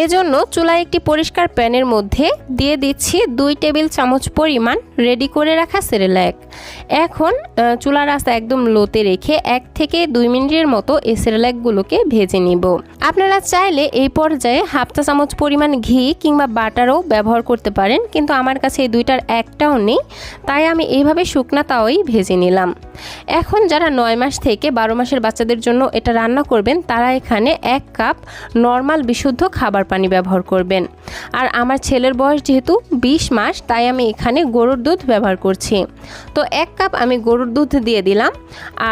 এজন্য চুলায় একটি পরিষ্কার প্যানের মধ্যে দিয়ে দিচ্ছি দুই টেবিল চামচ পরিমাণ রেডি করে রাখা সেরেল্যাক এখন চুলার রাস্তা একদম লোতে রেখে এক থেকে দুই মিনিটের মতো এই সেরেল্যাকগুলোকে ভেজে নিব। আপনারা চাইলে এই পর্যায়ে হাফ চা চামচ পরিমাণ ঘি কিংবা বাটারও ব্যবহার করতে পারেন, কিন্তু আমার কাছে এই দুইটার একটাও নেই, তাই আমি এইভাবে শুকনা তাওয়াই ভেজে নিলাম। এখন যারা নয় মাস থেকে বারো মাসের বাচ্চাদের জন্য এটা রান্না করবেন, তারা এখানে এক কাপ নর্মাল বিশুদ্ধ খাবার পানি ব্যবহার করবেন। আর আমার ছেলের বয়স যেহেতু বিশ মাস, তাই আমি এখানে গরুর দুধ ব্যবহার করছি। তো এক কাপ আমি গরুর দুধ দিয়ে দিলাম,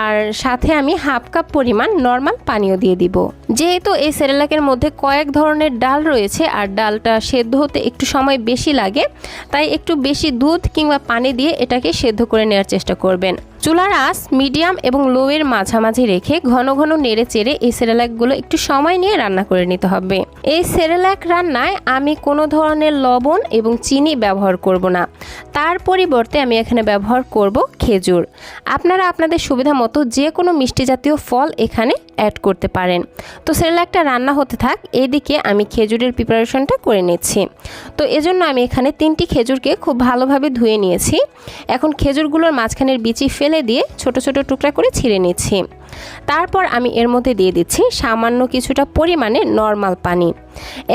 আর সাথে আমি হাফ কাপ পরিমাণ নর্মাল পানিও দিয়ে দিব। যেহেতু এই সেরেলাকের মধ্যে কয়েক ধরনের ডাল রয়েছে, আর ডালটা সেদ্ধ হতে একটু সময় বেশি লাগে, তাই একটু বেশি দুধ কিংবা পানি দিয়ে এটাকে সেদ্ধ করে নেওয়ার চেষ্টা করবেন। চুলার আঁচ মিডিয়াম এবং লোয়ের মাঝামাঝি রেখে ঘন ঘন নেড়ে চেড়ে এই সেরেলাকগুলো একটু সময় নিয়ে রান্না করে নিতে হবে। এই সেরেলাক রান্নায় আমি কোনো ধরনের লবণ এবং চিনি ব্যবহার করব না। তার পরিবর্তে আমি এখানে ব্যবহার করব খেজুর। আপনারা আপনাদের সুবিধা মতো যে কোনো মিষ্টি জাতীয় ফল এখানে অ্যাড করতে পারেন। তো সেরেলাকটা রান্না হতে থাক, এদিকে আমি খেজুরের প্রিপারেশনটা করে নিচ্ছি। তো এজন্য আমি এখানে তিনটি খেজুরকে খুব ভালোভাবে ধুয়ে নিয়েছি। এখন খেজুরগুলোর মাঝখানের বিচি ফেলে দিয়ে ছোট ছোট টুকরা করে ছিঁড়ে নিচ্ছি। তারপর আমি এর মধ্যে দিয়ে দিচ্ছি সামান্য কিছুটা পরিমাণে নর্মাল পানি।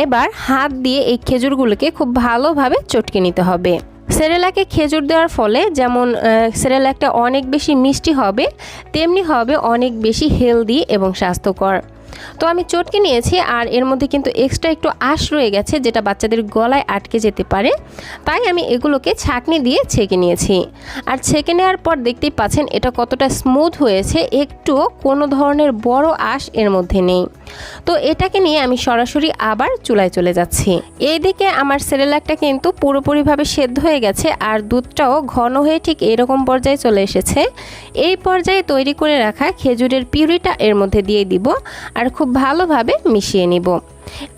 এবার হাত দিয়ে এই খেজুরগুলোকে খুব ভালোভাবে চটকে নিতে হবে। সেরেলাকে খেজুর দেওয়ার ফলে যেমন সেরেলাকটা অনেক বেশি মিষ্টি হবে, তেমনি হবে অনেক বেশি হেলদি এবং স্বাস্থ্যকর। তো আমি চটকে নিয়েছি আর এর মধ্যে কিন্তু এক্সট্রা একটু আঁশ রয়ে গেছে, যেটা বাচ্চাদের গলায় আটকে যেতে পারে। তাই আমি এগুলোকে ছাঁকনি দিয়ে ছেঁকে নিয়েছি। আর ছেঁকে নেওয়ার পর দেখতেই পাচ্ছেন এটা কতটা স্মুথ হয়েছে একটু কোনো ধরনের বড় আঁশ এর মধ্যে নেই। তো এটাকে নিয়ে আমি সরাসরি আবার চুলায় চলে যাচ্ছি। এইদিকে আমার সেরেলাকটা কিন্তু পুরোপুরিভাবে সেদ্ধ হয়ে গেছে আর দুধটাও ঘন হয়ে ঠিক এরকম পর্যায়ে চলে এসেছে। এই পর্যায়ে তৈরি করে রাখা খেজুরের পিউরিটা এর মধ্যে দিয়ে দিব। আর খুব ভালোভাবে মিশিয়ে নিব।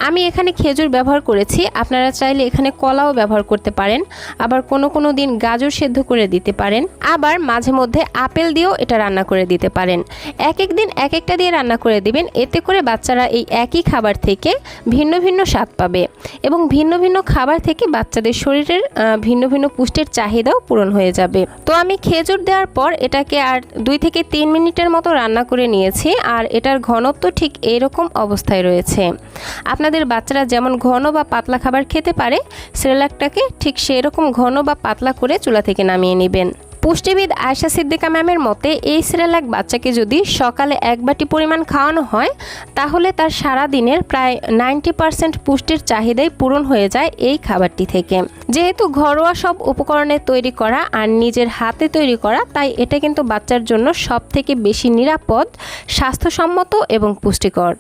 আমি এখানে খেজুর ব্যবহার করেছি। আপনারা চাইলে এখানে কলাও ব্যবহার করতে পারেন। আবার কোনো কোনো দিন গাজর সেদ্ধ করে দিতে পারেন। আবার মাঝে মধ্যে আপেল দিয়েও এটা রান্না করে দিতে পারেন। এক এক দিন এক একটা দিয়ে রান্না করে দিবেন। এতে করে বাচ্চারা এই একই খাবার থেকে ভিন্ন ভিন্ন স্বাদ পাবে এবং ভিন্ন ভিন্ন খাবার থেকে বাচ্চাদের শরীরের ভিন্ন ভিন্ন পুষ্টির চাহিদাও পূরণ হয়ে যাবে। তো আমি খেজুর দেওয়ার পর এটাকে আর দুই থেকে তিন মিনিটের মতো রান্না করে নিয়েছি। আর এটার ঘনত্ব ঠিক এরকম অবস্থায় রয়েছে। আপনাদের বাচ্চারা যেমন ঘন বা পাতলা খাবার খেতে পারে, সেরেলাকটাকে ঠিক সেই রকম ঘন বা পাতলা করে চুলা থেকে নামিয়ে নেবেন। পুষ্টিবিদ আয়সা সিদ্দিকা ম্যামের মতে, এই সেরেলাক বাচ্চাকে যদি সকালে এক বাটি পরিমাণ খাওয়ানো হয়, তাহলে তার সারা দিনের প্রায় নাইনটি পার্সেন্ট পুষ্টির চাহিদাই পূরণ হয়ে যায় এই খাবারটি থেকে। যেহেতু ঘরোয়া সব উপকরণে তৈরি করা আর নিজের হাতে তৈরি করা, তাই এটা কিন্তু বাচ্চার জন্য সব থেকে বেশি নিরাপদ, স্বাস্থ্যসম্মত এবং পুষ্টিকর।